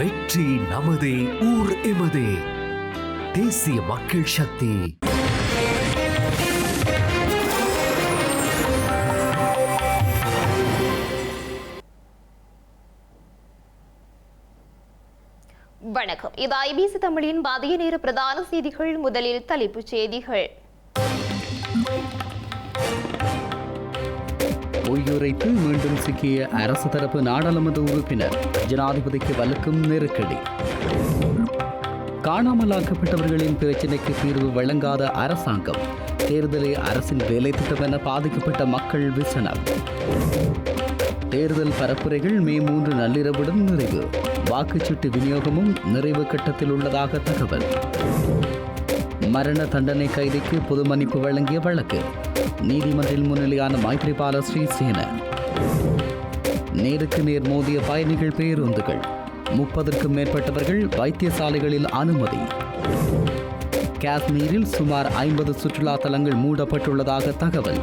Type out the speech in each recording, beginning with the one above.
வெற்றி நமதே ஊர் எமதே. தேசிய மக்கள் சக்தி. வணக்கம். இது ஐபிசி தமிழின் மதிய நேர பிரதான செய்திகள் முதலில் தலைப்புச் செய்திகள். உயிரைத்து மீண்டும் சிக்கிய அரசு தரப்பு நாடாளுமன்ற உறுப்பினர் ஜனாதிபதிக்கு வலுக்கும் நெருக்கடி. காணாமலாக்கப்பட்டவர்களின் பிரச்சினைக்கு தீர்வு வழங்காத அரசாங்கம் தேர்தலை அரசின் வேலை திட்டம் என பாதிக்கப்பட்ட மக்கள் விசனம். தேர்தல் பரப்புரைகள் மே மூன்று நள்ளிரவுடன் நிறைவு. வாக்குச்சீட்டு விநியோகமும் நிறைவு கட்டத்தில் உள்ளதாக தகவல். மரண தண்டனை கைதிக்கு பொது மன்னிப்பு வழங்கிய வழக்கு. நீதிமன்றில் முன்னிலையான மைத்ரிபால ஸ்ரீசேன. நேருக்கு நேர் மோதிய பயணிகள் பேருந்துகள். முப்பதற்கும் மேற்பட்டவர்கள் வைத்தியசாலைகளில் அனுமதி. காஷ்மீரில் சுமார் ஐம்பது சுற்றுலா தலங்கள் மூடப்பட்டுள்ளதாக தகவல்.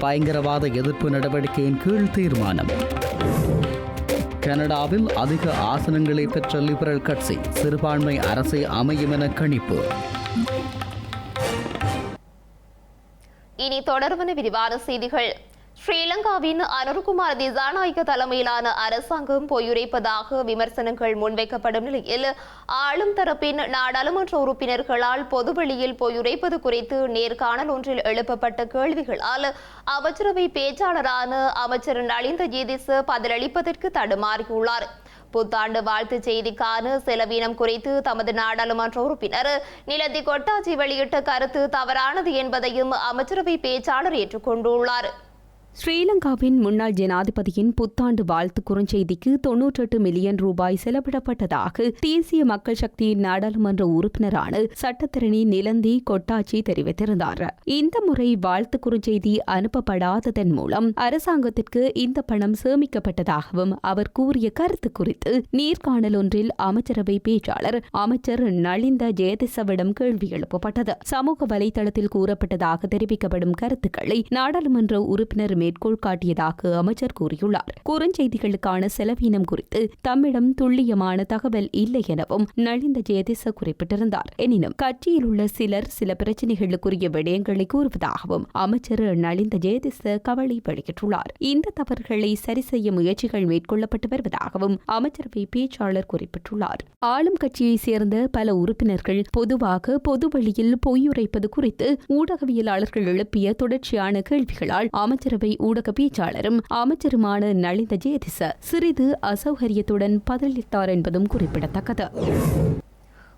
பயங்கரவாத எதிர்ப்பு நடவடிக்கையின் கீழ் தீர்மானம். கனடாவில் அதிக ஆசனங்களை பெற்ற லிபரல் கட்சி சிறுபான்மை அரசை அமையும் என கணிப்பு. இனி தொடர்வன விரிவான செய்திகள். ஸ்ரீலங்காவின் அனுர்குமார் திசாநாயக்க தலைமையிலான அரசாங்கம் பொய்யுரைப்பதாக விமர்சனங்கள் முன்வைக்கப்படும் நிலையில் ஆளும் தரப்பின் நாடாளுமன்ற உறுப்பினர்களால் பொதுவெளியில் பொய்யுரைப்பது குறித்து நேர்காணல் ஒன்றில் எழுப்பப்பட்ட கேள்விகளால் அமைச்சரவை பேச்சாளரான அமைச்சர் நலிந்த ஜீதிஸ் பதிலளிப்பதற்கு தடுமாறியுள்ளார். புத்தாண்டு வாழ்த்து செய்திக்கான செலவினம் குறித்து தமது நாடாளுமன்ற உறுப்பினர் நிலத்தி கொட்டாச்சி வெளியிட்ட கருத்து தவறானது என்பதையும் அமைச்சரவை பேச்சாளர் ஏற்றுக்கொண்டுள்ளார். ஸ்ரீலங்காவின் முன்னாள் ஜனாதிபதியின் புத்தாண்டு வாழ்த்து குறுஞ்செய்திக்கு தொன்னூற்றெட்டு மில்லியன் ரூபாய் செலவிடப்பட்டதாக தேசிய மக்கள் சக்தியின் நாடாளுமன்ற உறுப்பினரான சட்டத்திரணி நிலந்தி கொட்டாச்சி தெரிவித்திருந்தார். இந்த முறை வாழ்த்து குறுஞ்செய்தி அனுப்பப்படாததன் மூலம் அரசாங்கத்திற்கு இந்த பணம் சேமிக்கப்பட்டதாகவும் அவர் கூறிய கருத்து குறித்து நேர்காணல் ஒன்றில் அமைச்சரவை பேச்சாளர் அமைச்சர் நளிந்த ஜெயதிசவிடம் கேள்வி எழுப்பப்பட்டது. சமூக வலைதளத்தில் கூறப்பட்டதாக தெரிவிக்கப்படும் கருத்துக்களை நாடாளுமன்ற உறுப்பினர் மேற்கோள் காட்டியதாக அமைச்சர் கூறியுள்ளார். குறுஞ்செய்திகளுக்கான செலவீனம் குறித்து தம்மிடம் துல்லியமான தகவல் இல்லை எனவும் நளிந்த ஜெயதிச குறிப்பிட்டிருந்தார். எனினும் கட்சியில் உள்ள சிலர் சில பிரச்சினைகளுக்குரிய விடயங்களை கூறுவதாகவும் அமைச்சர் நளிந்த ஜெயதிச கவலை வெளியிட்டுள்ளார். இந்த தவறுகளை சரி செய்ய முயற்சிகள் மேற்கொள்ளப்பட்டு வருவதாகவும் அமைச்சரவை பேச்சாளர் குறிப்பிட்டுள்ளார். ஆளும் கட்சியைச் சேர்ந்த பல உறுப்பினர்கள் பொதுவாக பொது வழியில் பொய்யுரைப்பது குறித்து ஊடகவியலாளர்கள் எழுப்பிய தொடர்ச்சியான கேள்விகளால் அமைச்சரவை ஊடக பேச்சாளரும் அமைச்சருமான நளிந்த ஜெயதிச சிறிது அசௌகரியத்துடன் பதிலளித்தார் என்பதும் குறிப்பிடத்தக்கது.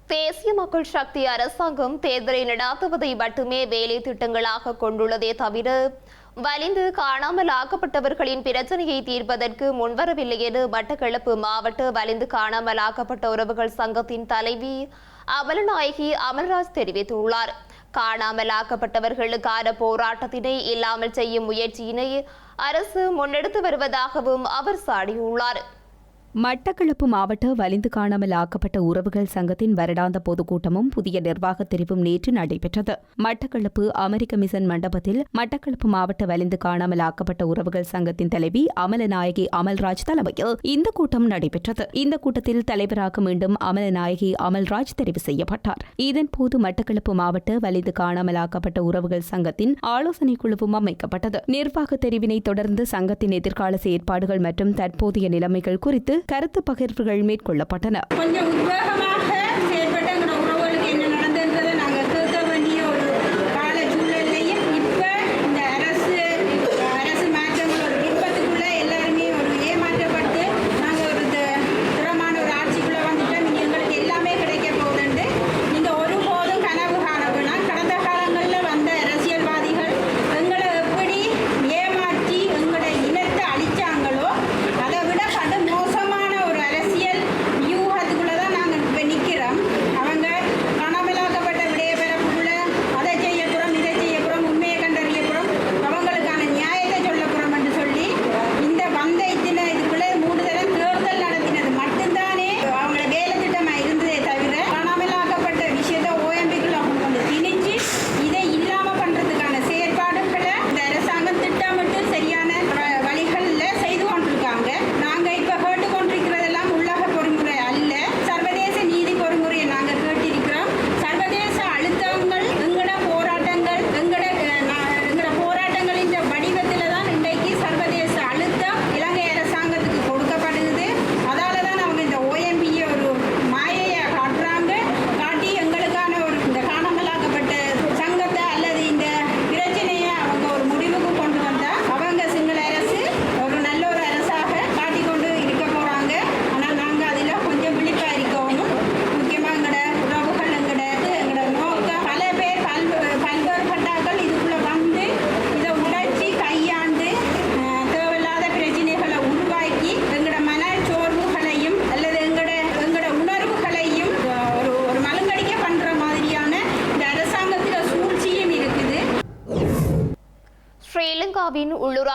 தேசிய மக்கள் சக்தி அரசாங்கம் தேர்தலை நடாத்துவதை மட்டுமே வேலை திட்டங்களாக கொண்டுள்ளதே தவிர வலிந்து காணாமல் ஆக்கப்பட்டவர்களின் பிரச்சனையை தீர்ப்பதற்கு முன்வரவில்லை என மட்டக்களப்பு மாவட்ட வலிந்து காணாமல் ஆக்கப்பட்ட உறவுகள் சங்கத்தின் தலைவி அமலநாயகி அமல்ராஜ் தெரிவித்துள்ளார். காணாமலாக்கப்பட்டவர்களுக்கான போராட்டத்தினை இல்லாமல் செய்யும் முயற்சியினை அரசு முன்னெடுத்து வருவதாகவும் அவர் சாடியுள்ளார். மட்டக்களப்பு மாவட்ட வலிந்து காணாமல் ஆக்கப்பட்ட உறவுகள் சங்கத்தின் வருடாந்த பொதுக்கூட்டமும் புதிய நிர்வாக தெரிவும் நேற்று நடைபெற்றது. மட்டக்களப்பு அமெரிக்க மிசன் மண்டபத்தில் மட்டக்களப்பு மாவட்ட வலிந்து காணாமல் ஆக்கப்பட்ட உறவுகள் சங்கத்தின் தலைவி அமலநாயகி அமல்ராஜ் தலைமையில் இந்த கூட்டம் நடைபெற்றது. இந்த கூட்டத்தில் தலைவராக மீண்டும் அமலநாயகி அமல்ராஜ் தெரிவு செய்யப்பட்டார். இதன்போது மட்டக்களப்பு மாவட்ட வலிந்து காணாமல் ஆக்கப்பட்ட உறவுகள் சங்கத்தின் ஆலோசனை குழுவும் அமைக்கப்பட்டது. நிர்வாக தெரிவினை தொடர்ந்து சங்கத்தின் எதிர்கால செயற்பாடுகள் மற்றும் தற்போதைய நிலைமைகள் குறித்து கருத்து பகிர்வுகள் மேற்கொள்ளப்பட்டன.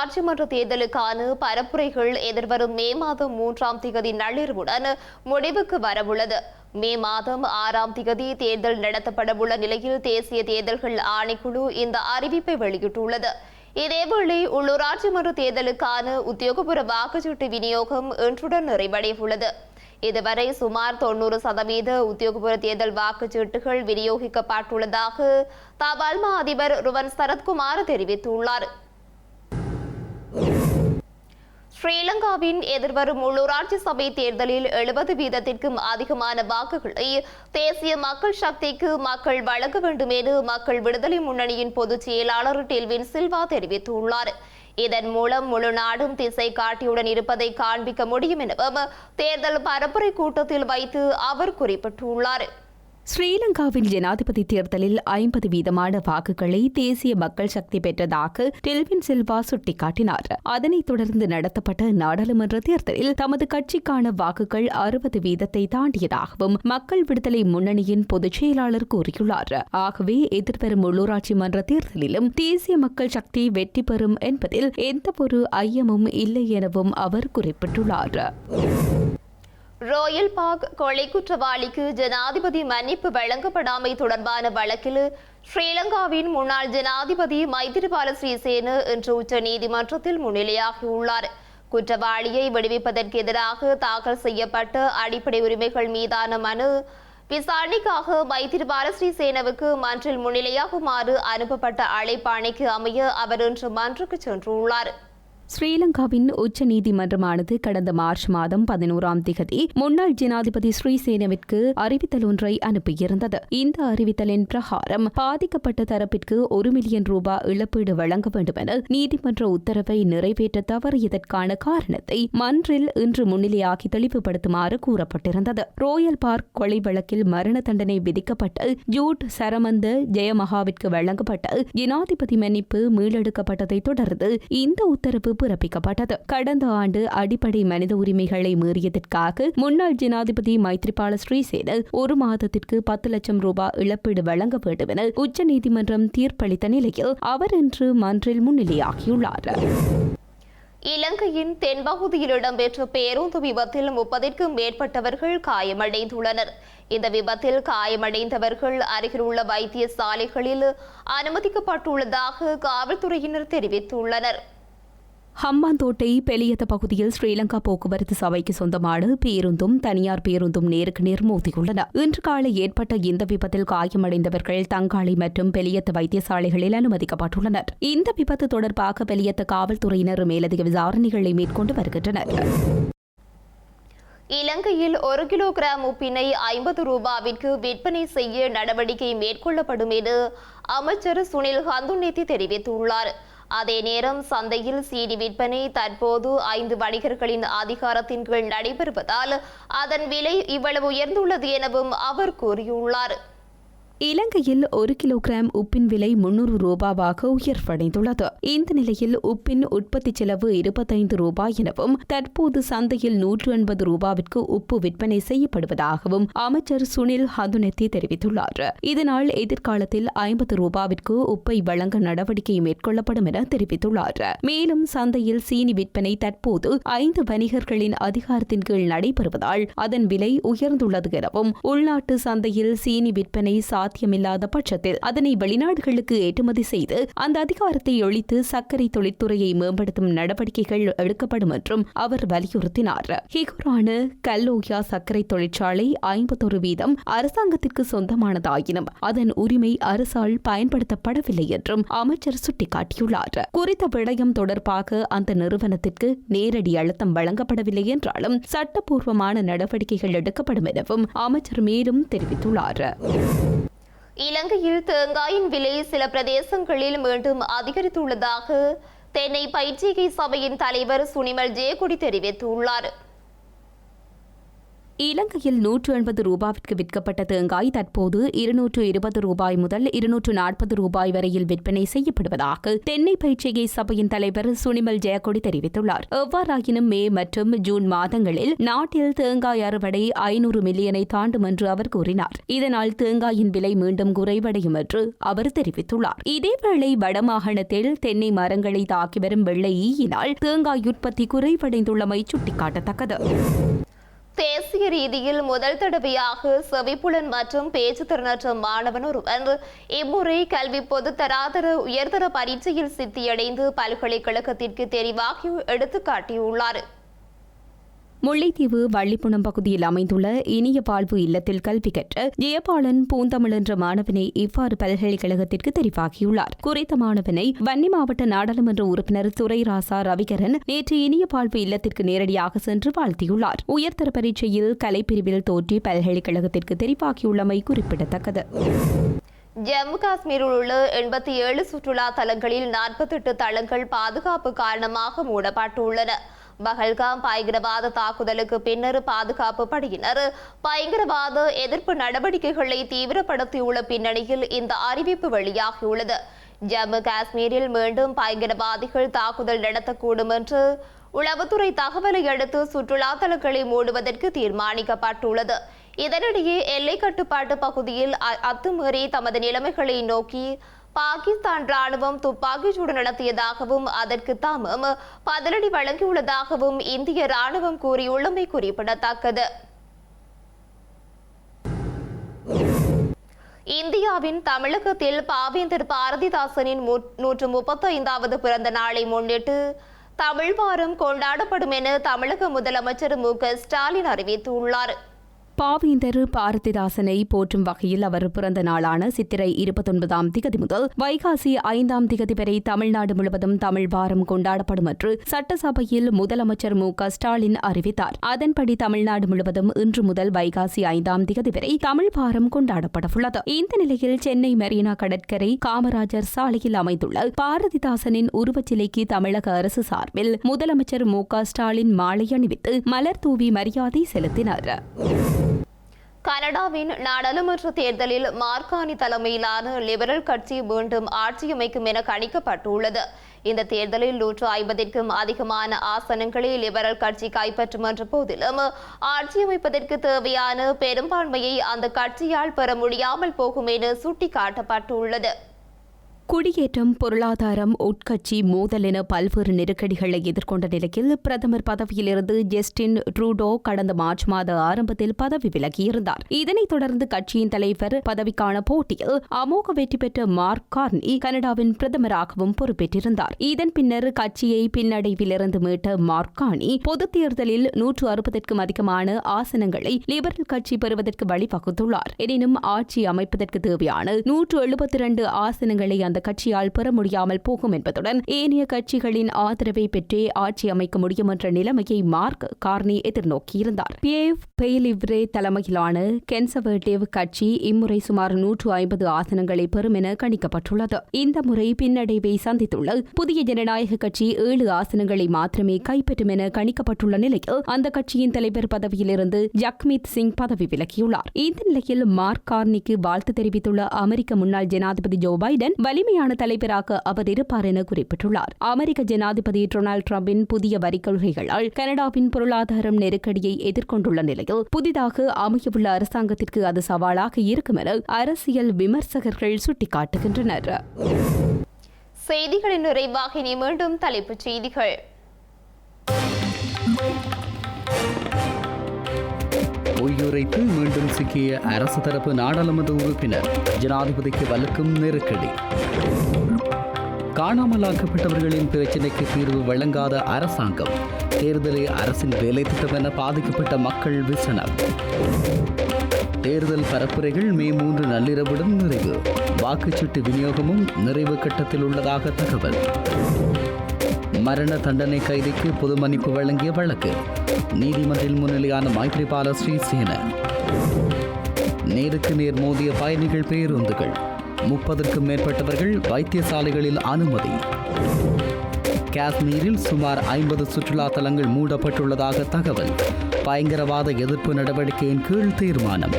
ஸ்ரீலங்காவின் மன்ற தேர்தலுக்கான பரப்புரைகள் எதிர்வரும் மே மாதம் மூன்றாம் தேதி நள்ளிரவுடன் முடிவுக்கு வரவுள்ளது. மே மாதம் ஆறாம் திகதி தேர்தல் நடத்தப்படவுள்ள நிலையில் தேசிய தேர்தல்கள் ஆணைக்குழு இந்த அறிவிப்பை வெளியிட்டுள்ளது. இதேவேளை உள்ளூராட்சி மன்ற தேர்தலுக்கான உத்தியோகபூர்வ வாக்குச்சீட்டு விநியோகம் இன்றுடன் நிறைவடையவுள்ளது இதுவரை சுமார் தொன்னூறு சதவீத உத்தியோகபூர்வ தேர்தல் வாக்குச்சீட்டுகள் விநியோகிக்கப்பட்டுள்ளதாக தபால்மா அதிபர் ருவன் சரத்குமார் தெரிவித்துள்ளார். ஸ்ரீலங்காவின் எதிர்வரும் உள்ளூராட்சி சபை தேர்தலில் எழுபது வீதத்திற்கும் அதிகமான வாக்குகளை தேசிய மக்கள் சக்திக்கு மக்கள் வழங்க வேண்டும் என மக்கள் விடுதலை முன்னணியின் பொதுச் செயலாளர் டெல்வின் சில்வா தெரிவித்துள்ளார். இதன் மூலம் முழு நாடும் திசை காட்டியுடன் இருப்பதை காண்பிக்க முடியும் எனவும் தேர்தல் பரப்புரை கூட்டத்தில் வைத்து அவர் குறிப்பிட்டுள்ளார். ஸ்ரீலங்காவின் ஜனாதிபதி தேர்தலில் ஐம்பது வீதமான வாக்குகளை தேசிய மக்கள் சக்தி பெற்றதாக டெல்வின் சில்வா சுட்டிக்காட்டினார். அதனைத் தொடர்ந்து நடத்தப்பட்ட நாடாளுமன்ற தேர்தலில் தமது கட்சிக்கான வாக்குகள் அறுபது வீதத்தை தாண்டியதாகவும் மக்கள் விடுதலை முன்னணியின் பொதுச் செயலாளர் கூறியுள்ளார். ஆகவே எதிர்வரும் உள்ளூராட்சி மன்ற தேர்தலிலும் தேசிய மக்கள் சக்தி வெற்றி பெறும் என்பதில் எந்தவொரு ஐயமும் இல்லை எனவும் அவர் குறிப்பிட்டுள்ளார். ரோயல் பார்க் கொலை குற்றவாளிக்கு ஜனாதிபதி மன்னிப்பு வழங்கப்படாமை தொடர்பான வழக்கில் ஸ்ரீலங்காவின் முன்னாள் ஜனாதிபதி மைத்திரிபால ஸ்ரீசேன இன்று உச்ச நீதிமன்றத்தில் முன்னிலையாகியுள்ளார். குற்றவாளியை விடுவிப்பதற்கு எதிராக தாக்கல் செய்யப்பட்ட அடிப்படை உரிமைகள் மீதான மனு விசாரணைக்காக மைத்திரிபால ஸ்ரீசேனவுக்கு மன்றில் முன்னிலையாகுமாறு அனுப்பப்பட்ட அழைப்பாணைக்கு அமைய அவர் இன்று மன்றுக்கு சென்றுள்ளார். ஸ்ரீலங்காவின் உச்ச நீதிமன்றமானது கடந்த மார்ச் மாதம் பதினோராம் திகதி முன்னாள் ஜனாதிபதி ஸ்ரீசேனவிற்கு அறிவித்தல் ஒன்றை அனுப்பியிருந்தது. இந்த அறிவித்தலின் பிரகாரம் பாதிக்கப்பட்ட தரப்பிற்கு ஒரு மில்லியன் ரூபாய் இழப்பீடு வழங்க வேண்டும் என நீதிமன்ற உத்தரவை நிறைவேற்ற தவறியதற்கான காரணத்தை மன்றில் இன்று முன்னிலையாகி தெளிவுபடுத்துமாறு கூறப்பட்டிருந்தது. ரோயல் பார்க் கொலை வழக்கில் மரண தண்டனை விதிக்கப்பட்டு ஜூட் சரமந்த ஜெயமகாவிற்கு வழங்கப்பட்ட ஜனாதிபதி மன்னிப்பு மீளெடுக்கப்பட்டதைத் தொடர்ந்து இந்த உத்தரவு பிறப்பிக்கப்பட்டது. கடந்த ஆண்டு அடிப்படை மனித உரிமைகளை மீறியதற்காக முன்னாள் ஜனாதிபதி மைத்ரிபால ஸ்ரீசேன ஒரு மாதத்திற்கு பத்து லட்சம் ரூபாய் இழப்பீடு வழங்க வேண்டும் என உச்சநீதிமன்றம் தீர்ப்பளித்த நிலையில் அவர் இன்று மன்றில் முன்னிலையாகியுள்ளார். இலங்கையின் தென்பகுதியில் இடம்பெற்ற பேருந்து விபத்தில் முப்பதிற்கும் மேற்பட்டவர்கள் காயமடைந்துள்ளனர். இந்த விபத்தில் காயமடைந்தவர்கள் அருகிலுள்ள வைத்தியசாலைகளில் அனுமதிக்கப்பட்டுள்ளதாக காவல்துறையினர் தெரிவித்துள்ளனர். ஹம்பாந்தோட்டை பெலியத்த பகுதியில் ஸ்ரீலங்கா போக்குவரத்து சபைக்கு சொந்தமான பேருந்தும் தனியார் பேருந்தும் நேருக்கு நேர் மோதியுள்ளன. இன்று காலை ஏற்பட்ட இந்த விபத்தில் காயமடைந்தவர்கள் தங்காளி மற்றும் பெலியத்த வைத்தியசாலைகளில் அனுமதிக்கப்பட்டுள்ளனர். இந்த விபத்து தொடர்பாக பெலியத்த காவல்துறையினர் மேலதிக விசாரணைகளை மேற்கொண்டு வருகின்றனர். இலங்கையில் ஒரு கிலோகிராம் உப்பினை ஐம்பது ரூபாவிற்கு விற்பனை செய்ய நடவடிக்கை மேற்கொள்ளப்படும் என அமைச்சர் சுனில் ஹந்துநேத்தி தெரிவித்துள்ளார். அதே நேரம் சந்தையில் சீடி விற்பனை தற்போது ஐந்து வணிகர்களின் அதிகாரத்தின் கீழ் நடைபெறுவதால் அதன் விலை இவ்வளவு உயர்ந்துள்ளது எனவும் அவர் கூறியுள்ளார். இலங்கையில் ஒரு கிலோகிராம் உப்பின் விலை முன்னூறு ரூபாவாக உயர்வடைந்துள்ளது. இந்த நிலையில் உப்பின் உற்பத்தி செலவு இருபத்தைந்து ரூபாய் எனவும் தற்போது சந்தையில் நூற்று எண்பது ரூபாவிற்கு உப்பு விற்பனை செய்யப்படுவதாகவும் அமைச்சர் சுனில் ஹதுனெத்தி தெரிவித்துள்ளார். இதனால் எதிர்காலத்தில் ஐம்பது ரூபாவிற்கு உப்பை வழங்க நடவடிக்கை மேற்கொள்ளப்படும் என தெரிவித்துள்ளார். மேலும் சந்தையில் சீனி விற்பனை தற்போது ஐந்து வணிகர்களின் அதிகாரத்தின் கீழ் நடைபெறுவதால் அதன் விலை உயர்ந்துள்ளது எனவும் உள்நாட்டு சந்தையில் சீனி விற்பனை சாத்தியமில்லாத பட்சத்தில் அதனை வெளிநாடுகளுக்கு ஏற்றுமதி செய்து அந்த அதிகாரத்தை ஒழித்து சர்க்கரை தொழிற்துறையை மேம்படுத்தும் நடவடிக்கைகள் எடுக்கப்படும் என்றும் அவர் வலியுறுத்தினார். ஹிகுரானு கல்லோயா சர்க்கரை தொழிற்சாலை ஐம்பத்தொரு வீதம் அரசாங்கத்திற்கு சொந்தமானதாயினும் அதன் உரிமை அரசால் பயன்படுத்தப்படவில்லை என்றும் அமைச்சர் சுட்டிக்காட்டியுள்ளார். குறித்த விடயம் தொடர்பாக அந்த நிறுவனத்திற்கு நேரடி அழுத்தம் வழங்கப்படவில்லை என்றாலும் சட்டப்பூர்வமான நடவடிக்கைகள் எடுக்கப்படும் எனவும் அமைச்சர் மேலும் தெரிவித்துள்ளார். இலங்கையில் தேங்காயின் விலை சில பிரதேசங்களில் மீண்டும் அதிகரித்துள்ளதாக தென்னை பயிற்சிகை சபையின் தலைவர் சுனிமல் ஜெயக்குடி தெரிவித்துள்ளார். இலங்கையில் நூற்று எண்பது ரூபாவிற்கு விற்கப்பட்ட தேங்காய் தற்போது இருநூற்று இருபது ரூபாய் முதல் இருநூற்று நாற்பது ரூபாய் வரையில் விற்பனை செய்யப்படுவதாக தென்னை பயிற்சிகை சபையின் தலைவர் சுனிமல் ஜெயக்கொடி தெரிவித்துள்ளார். எவ்வாறாயினும் மே மற்றும் ஜூன் மாதங்களில் நாட்டில் தேங்காய் அறுவடை ஐநூறு மில்லியனை தாண்டும் என்று அவர் கூறினார். இதனால் தேங்காயின் விலை மீண்டும் குறைவடையும் என்று அவர் தெரிவித்துள்ளார். இதேவேளை வடமாகாணத்தில் தென்னை மரங்களை தாக்கி வரும் வெள்ளை ஈயினால் தேங்காய் உற்பத்தி குறைவடைந்துள்ளமை சுட்டிக்காட்டத்தக்கது. தேசிய ரீதியில் முதல் தடவையாக செவிப்புலன் மற்றும் பேச்சு திறனற்ற மாணவன் ஒருவர் இம்முறை கல்வி பொது தராதர உயர்தர பரீட்சையில் சித்தியடைந்து பல்கலைக்கழகத்திற்கு தெரிவாகி எடுத்துக்காட்டியுள்ளார். முல்லைத்தீவு வள்ளிப்புணம் பகுதியில் அமைந்துள்ள இனிய வாழ்வு இல்லத்தில் கல்வி கற்ற ஜெயபாலன் பூந்தமிழ் என்ற மாணவனை இவ்வாறு பல்கலைக்கழகத்திற்கு தெரிவாகியுள்ளார். குறித்த மாணவனை வன்னி மாவட்ட நாடாளுமன்ற உறுப்பினர் துரைராசா ரவிகரன் நேற்று இனிய வாழ்வு இல்லத்திற்கு நேரடியாக சென்று வாழ்த்தியுள்ளார். உயர்தர பரீட்சையில் கலைப்பிரிவில் தோற்றி பல்கலைக்கழகத்திற்கு தெரிவாகியுள்ளமை குறிப்பிடத்தக்கது. ஜம்மு காஷ்மீரில் உள்ள எண்பத்தி ஏழு சுற்றுலா தலங்களில் நாற்பத்தெட்டு தளங்கள் பாதுகாப்பு காரணமாக மூடப்பட்டுள்ளன. பகல்காம் பயங்கரவாத தாக்குதலுக்கு பின்னர் பாதுகாப்பு படையினர் பயங்கரவாத எதிர்ப்பு நடவடிக்கைகளை தீவிரப்படுத்தியுள்ள பின்னணியில் இந்த அறிவிப்பு வெளியாகியுள்ளது. ஜம்மு காஷ்மீரில் மீண்டும் பயங்கரவாதிகள் தாக்குதல் நடத்தக்கூடும் என்று உளவுத்துறை தகவலை அடுத்து சுற்றுலா தலங்களை மூடுவதற்கு தீர்மானிக்கப்பட்டுள்ளது. இதனிடையே எல்லை கட்டுப்பாட்டு பகுதியில் அ- அத்துமீறி தமது நிலைமைகளை நோக்கி பாகிஸ்தான் ராணுவம் துப்பாக்கிச் சூடு நடத்தியதாகவும் அதற்கு தாமும் பதிலடி வழங்கியுள்ளதாகவும் இந்திய ராணுவம் கூறியுள்ளமை குறிப்பிடத்தக்கது. இந்தியாவின் தமிழகத்தில் பாவேந்தர் பாரதிதாசனின் மு- நூற்று முப்பத்தைந்தாவது பிறந்த நாளை முன்னிட்டு தமிழ் வாரம் கொண்டாடப்படும் என தமிழக முதலமைச்சர் மு க ஸ்டாலின் அறிவித்துள்ளார். பாவேந்தர் பாரதிதாசனை போற்றும் வகையில் அவர் பிறந்த நாளான சித்திரை இருபத்தொன்பதாம் திகதி முதல் வைகாசி ஐந்தாம் திகதி வரை தமிழ்நாடு முழுவதும் தமிழ் வாரம் கொண்டாடப்படும் என்று சட்டசபையில் முதலமைச்சர் மு க ஸ்டாலின் அறிவித்தார். அதன்படி தமிழ்நாடு முழுவதும் இன்று முதல் வைகாசி ஐந்தாம் திகதி வரை தமிழ் வாரம் கொண்டாடப்படவுள்ளது. இந்த நிலையில் சென்னை மெரினா கடற்கரை காமராஜர் சாலையில் அமைந்துள்ள பாரதிதாசனின் உருவச்சிலைக்கு தமிழக அரசு சார்பில் முதலமைச்சர் மு க ஸ்டாலின் மாலை அணிவித்து மலர் தூவி மரியாதை செலுத்தினார். கனடாவின் நாடாளுமன்ற தேர்தலில் மார்கானி தலைமையிலான லிபரல் கட்சி மீண்டும் ஆட்சியமைக்கும் என கணிக்கப்பட்டுள்ளது. இந்த தேர்தலில் நூற்று ஐம்பதிற்கும் அதிகமான ஆசனங்களை லிபரல் கட்சி கைப்பற்றும் என்ற போதிலும் ஆட்சியமைப்பதற்கு தேவையான பெரும்பான்மையை அந்த கட்சியால் பெற முடியாமல் போகும் என சுட்டிக்காட்டப்பட்டுள்ளது. குடியேற்றம் பொருளாதாரம் உட்கட்சி மோதல் என பல்வேறு நெருக்கடிகளை எதிர்கொண்ட நிலையில் பிரதமர் பதவியிலிருந்து ஜஸ்டின் ட்ரூடோ கடந்த மார்ச் மாத ஆரம்பத்தில் பதவி விலகியிருந்தார். இதனைத் தொடர்ந்து கட்சியின் தலைவர் பதவிக்கான போட்டியில் அமோக வெற்றி பெற்ற மார்க் கார்னி கனடாவின் பிரதமராகவும் பொறுப்பேற்றிருந்தார். இதன் பின்னர் கட்சியை பின்னடைவிலிருந்து மீட்ட மார்க் கார்னி பொதுத் தேர்தலில் நூற்று அறுபதற்கும் அதிகமான ஆசனங்களை லிபரல் கட்சி பெறுவதற்கு வழிவகுத்துள்ளார். எனினும் ஆட்சி அமைப்பதற்கு தேவையான நூற்று எழுபத்தி இரண்டு ஆசனங்களை அந்த கட்சியால் பெற முடியாமல் போகும் என்பதுடன் ஏனைய கட்சிகளின் ஆதரவை பெற்றே ஆட்சி அமைக்க முடியும் என்ற நிலைமையை மார்க் கார்னி எதிர்நோக்கியிருந்தார். பியேவ் பெய்லிவ்ரே தலைமையிலான கென்சர்வேட்டிவ் கட்சி இம்முறை சுமார் நூற்று ஐம்பது ஆசனங்களை பெறும் என கணிக்கப்பட்டுள்ளது. இந்த முறை பின்னடைவை சந்தித்துள்ள புதிய ஜனநாயக கட்சி ஏழு ஆசனங்களை மாத்திரமே கைப்பற்றும் என கணிக்கப்பட்டுள்ள நிலையில் அந்த கட்சியின் தலைவர் பதவியிலிருந்து ஜக்மீத் சிங் பதவி விலகியுள்ளார். இந்த நிலையில் மார்க் கார்னிக்கு வாழ்த்து தெரிவித்துள்ள அமெரிக்க முன்னாள் ஜனாதிபதி ஜோ பைடன் எளிமையான தலைவராக அவர் இருப்பார் என குறிப்பிட்டுள்ளார். அமெரிக்க ஜனாதிபதி டொனால்டு டிரம்பின் புதிய வரி கொள்கைகளால் கனடாவின் பொருளாதாரம் நெருக்கடியை எதிர்கொண்டுள்ள நிலையில் புதிதாக அமையவுள்ள அரசாங்கத்திற்கு அது சவாலாக இருக்கும் என அரசியல் விமர்சகர்கள் சுட்டிக்காட்டுகின்றனர். செய்திகளின் நிறைவாக இனி மீண்டும் தலைப்புச் செய்திகள். உயிரைத்து மீண்டும் சிக்கிய அரசு தரப்பு நாடாளுமன்ற உறுப்பினர் ஜனாதிபதிக்கு வலுக்கும் நெருக்கடி. காணாமலாக்கப்பட்டவர்களின் பிரச்சினைக்கு தீர்வு வழங்காத அரசாங்கம் தேர்தலை அரசின் வேலை திட்டம் என பாதிக்கப்பட்ட மக்கள் விசனம். தேர்தல் பரப்புரைகள் மே மூன்று நள்ளிரவுடன் நிறைவு. வாக்குச்சீட்டு விநியோகமும் நிறைவு கட்டத்தில் உள்ளதாக தகவல். மரண தண்டனை கைதிக்கு பொது மன்னிப்பு வழங்கிய வழக்கு. நீதிமன்றில் முன்னிலையான மைத்ரிபால ஸ்ரீசேன. நேருக்கு நேர் மோதிய பயணிகள் பேருந்துகள். முப்பதற்கும் மேற்பட்டவர்கள் வைத்தியசாலைகளில் அனுமதி. காஷ்மீரில் சுமார் ஐம்பது சுற்றுலா தலங்கள் மூடப்பட்டுள்ளதாக தகவல். பயங்கரவாத எதிர்ப்பு நடவடிக்கையின் கீழ் தீர்மானம்.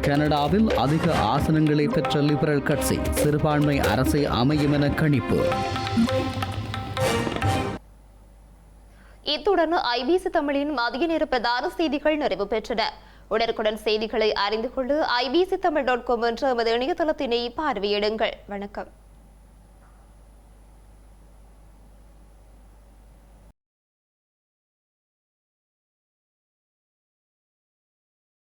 கனடாவில் அதிக ஆசனங்களை பெற்ற லிபரல் கட்சி சிறுபான்மை அரசை அமையும் என கணிப்பு. இத்துடன் ஐபிசி தமிழின் மதிய நேர பிரதான செய்திகள் நிறைவு பெற்றன. உடனுக்குடன் செய்திகளை அறிந்து கொள்ள ஐபிசி தமிழ் டாட் காம் என்ற எமது இணையதளத்தினை பார்வையிடுங்கள். வணக்கம்.